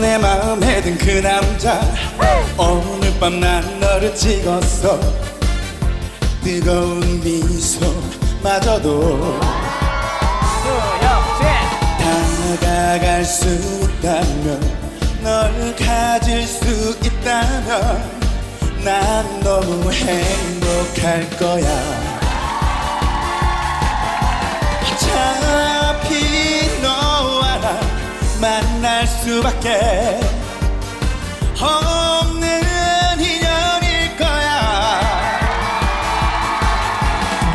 된그 남자. 오늘 밤 난 너를 찍었어. 뜨거운 미소마저도 다가갈 수 있다면 널 가질 수 있다면 난 너무 행복할 거야. 어 수밖에 없는 인연일 거야.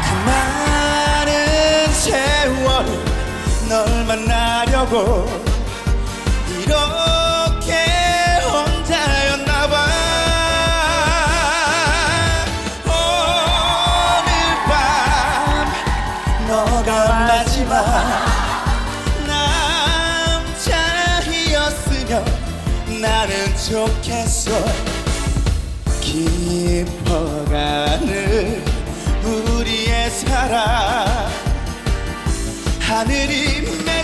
그 많은 세월을 널 만나려고 좋겠어 깊어가는 우리의 사랑. 하늘이 맺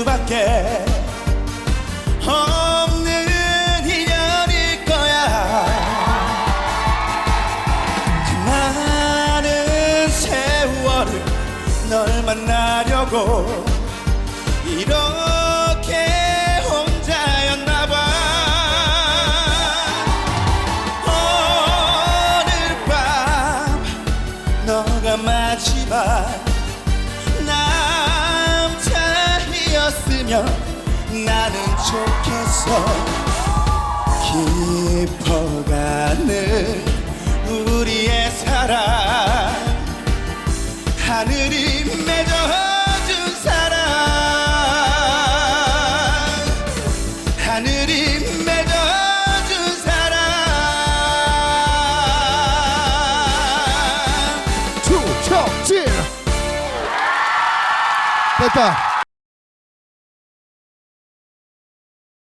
수밖에 없는 인연일 거야. 그 많은 세월을 널 만나려고 이렇 남자이었으면 나는 좋겠어. 깊어가는 우리의 사랑. 하늘이 맺어준 사랑. 하늘이 맺어준 사랑. 추첨진. 됐다